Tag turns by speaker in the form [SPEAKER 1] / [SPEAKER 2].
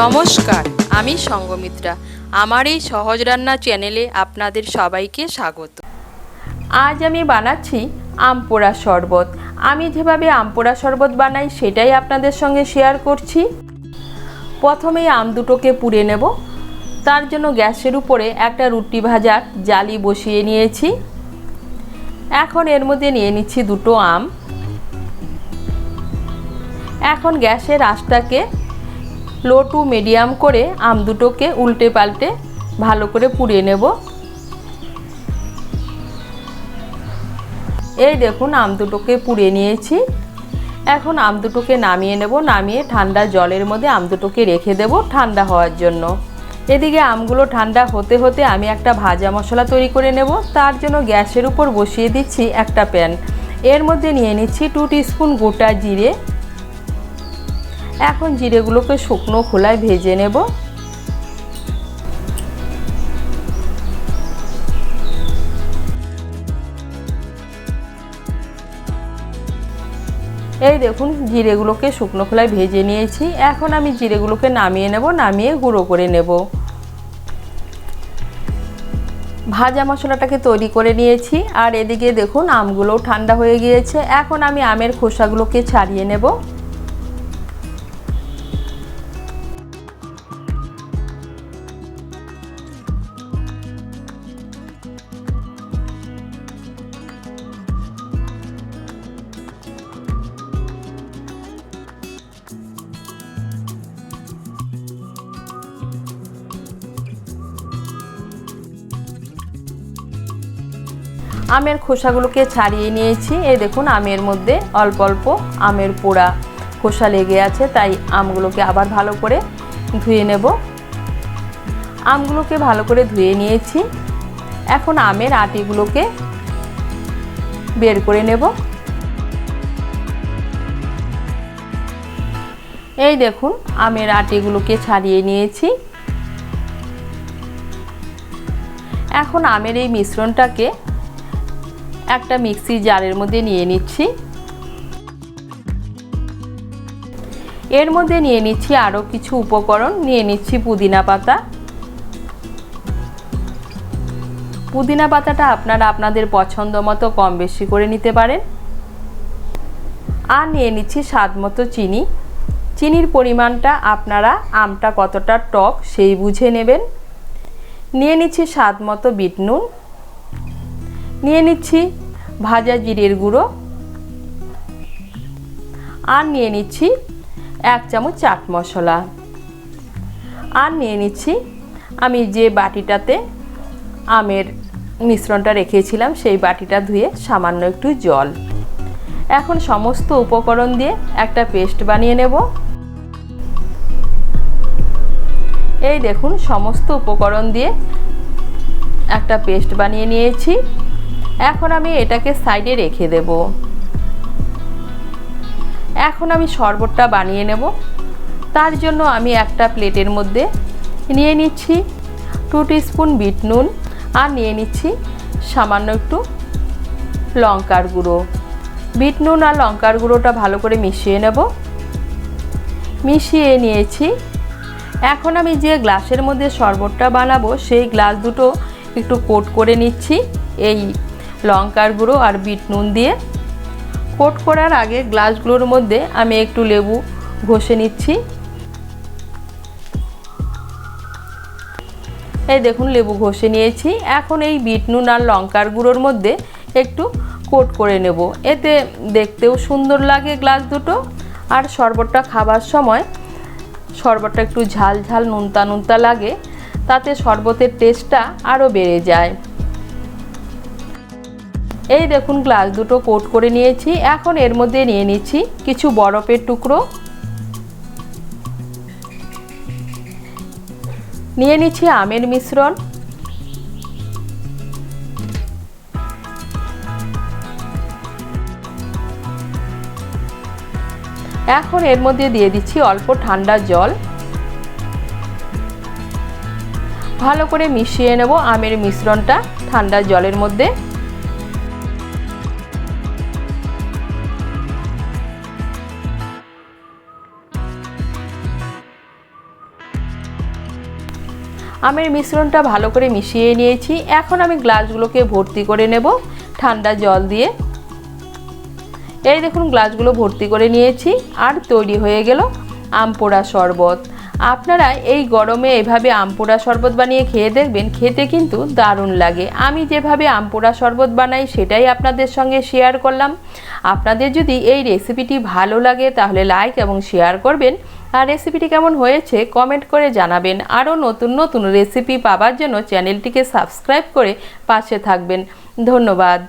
[SPEAKER 1] নমস্কার, আমি সঙ্গমিত্রা। আমার এই সহজ রান্না চ্যানেলে আপনাদের সবাইকে স্বাগত। আজ আমি বানাচ্ছি আম পোড়া শরবত। আমি যেভাবে আম পোড়া শরবত বানাই সেটাই আপনাদের সঙ্গে শেয়ার করছি। প্রথমেই আম দুটোকে পুড়ে নেব। তার জন্য গ্যাসের উপরে একটা রুটি ভাজার জালি বসিয়ে নিয়েছি। এখন এর মধ্যে নিয়ে নিচ্ছি দুটো আম। এখন গ্যাসের আঁচটাকে লো টু মিডিয়াম করে আম দুটোকে উল্টে পাল্টে ভালো করে পুড়িয়ে নেব। এই দেখুন আম দুটোকে পুড়িয়ে নিয়েছি। এখন আম দুটোকে নামিয়ে নেব, নামিয়ে ঠান্ডা জলের মধ্যে আম দুটোকে রেখে দেব ঠান্ডা হওয়ার জন্য। এদিকে আমগুলো ঠান্ডা হতে হতে আমি একটা ভাজা মশলা তৈরি করে নেব, তার জন্য গ্যাসের উপর বসিয়ে দিচ্ছি একটা প্যান। এর মধ্যে নিয়ে নিচ্ছি টু স্পুন গোটা জিরে এখন জিরেগুলোকে শুকনো খোলায় ভেজে নেব। এই দেখুন, জিরেগুলোকে শুকনো খোলায় ভেজে নিয়েছি। এখন আমি জিরেগুলোকে নামিয়ে নেব, নামিয়ে গুঁড়ো করে নেব। ভাজা মশলাটাকে তৈরি করে নিয়েছি, আর এদিকে দেখুন, আমগুলোও ঠান্ডা হয়ে গিয়েছে। এখন আমি আমের খোসাগুলোকে ছাড়িয়ে নেব। আমের খোসাগুলোকে ছাড়িয়ে নিয়েছি। এই দেখুন, আমের মধ্যে অল্প অল্প আমের পোড়া খোসা লেগে আছে, তাই আমগুলোকে আবার ভালো করে ধুয়ে নেব। আমগুলোকে ভালো করে ধুয়ে নিয়েছি। এখন আমের আটিগুলোকে বের করে নেব। এই দেখুন, আমের আটিগুলোকে ছাড়িয়ে নিয়েছি। এখন আমের এই মিশ্রণটাকে একটা মিক্সি জারের মধ্যে নিয়ে নিচ্ছি। এর মধ্যে নিয়ে নিচ্ছি আরও কিছু উপকরণ, নিয়ে নিচ্ছি পুদিনা পাতা। পুদিনা পাতাটা আপনারা আপনাদের পছন্দ মতো কম বেশি করে নিতে পারেন। আর নিয়ে নিচ্ছি স্বাদ মতো চিনি। চিনির পরিমাণটা আপনারা আমটা কতটা টক সেই বুঝে নেবেন। নিয়ে নিচ্ছি স্বাদ মতো বিট নুন। নিয়ে নিচ্ছি ভাজা জিরের গুঁড়ো। আর নিয়ে নিচ্ছি এক চামচ চাট মশলা। আর নিয়ে নিচ্ছি আমি যে বাটিটাতে আমের মিশ্রণটা রেখেছিলাম, সেই বাটিটা ধুয়ে সামান্য একটু জল। এখন সমস্ত উপকরণ দিয়ে একটা পেস্ট বানিয়ে নেব। এই দেখুন, সমস্ত উপকরণ দিয়ে একটা পেস্ট বানিয়ে নিয়েছি। এখন আমি এটাকে সাইডে রেখে দেব। এখন আমি শরবতটা বানিয়ে নেব। তার জন্য আমি একটা প্লেটের মধ্যে নিয়ে নিচ্ছি টু স্পুন বিট নুন আর নিয়ে নিচ্ছি সামান্য একটু লঙ্কার গুঁড়ো। বিট নুন আর লঙ্কার গুঁড়োটা ভালো করে মিশিয়ে নেব। মিশিয়ে নিয়েছি। এখন আমি যে গ্লাসের মধ্যে শরবতটা বানাবো, সেই গ্লাস দুটো একটু কোট করে নিচ্ছি। এই লঙ্কার গুঁড়ো আর বিট নুন দিয়ে। কোট করার আগে গ্লাসগুলোর মধ্যে আমি একটু লেবু ঘষে নিচ্ছি। এই দেখুন, লেবু ঘষে নিয়েছি। এখন এই বিট নুন আর লঙ্কার গুঁড়োর মধ্যে একটু কোট করে নেব। এতে দেখতেও সুন্দর লাগে গ্লাস দুটো। আর শরবতটা খাবার সময় শরবতটা একটু ঝাল ঝাল, নুনতা নুনতা লাগে। তাতে শরবতের টেস্টটা আরও বেড়ে যায়। এই দেখুন গ্লাস দুটো কোট করে নিয়েছি। এখন এর মধ্যে নিয়ে নিচ্ছি কিছু বরফের টুকরো। নিয়ে নিচ্ছি আমের মিশ্রণ। এখন এর মধ্যে দিয়ে দিচ্ছি অল্প ঠান্ডা জল। ভালো করে মিশিয়ে নেব আমের মিশ্রণটা ঠান্ডা জলের মধ্যে। আমের মিশ্রণটা ভালো করে মিশিয়ে নিয়েছি। এখন আমি গ্লাসগুলোকে ভর্তি করে নেব ঠান্ডা জল দিয়ে। এই দেখুন, গ্লাসগুলো ভর্তি করে নিয়েছি আর তৈরি হয়ে গেল আমপোড়া শরবত। আপনারা এই গরমে এভাবে আমপোড়া শরবত বানিয়ে খেয়ে দেখবেন, খেতে কিন্তু দারুণ লাগে। আমি যেভাবে আমপোড়া শরবত বানাই, সেটাই আপনাদের সঙ্গে শেয়ার করলাম। আপনাদের যদি এই রেসিপিটি ভালো লাগে, তাহলে লাইক এবং শেয়ার করবেন। আর রেসিপিটি কেমন হয়েছে কমেন্ট করে জানাবেন। আরও নতুন নতুন রেসিপি পাবার জন্য চ্যানেলটিকে সাবস্ক্রাইব করে পাশে থাকবেন। ধন্যবাদ।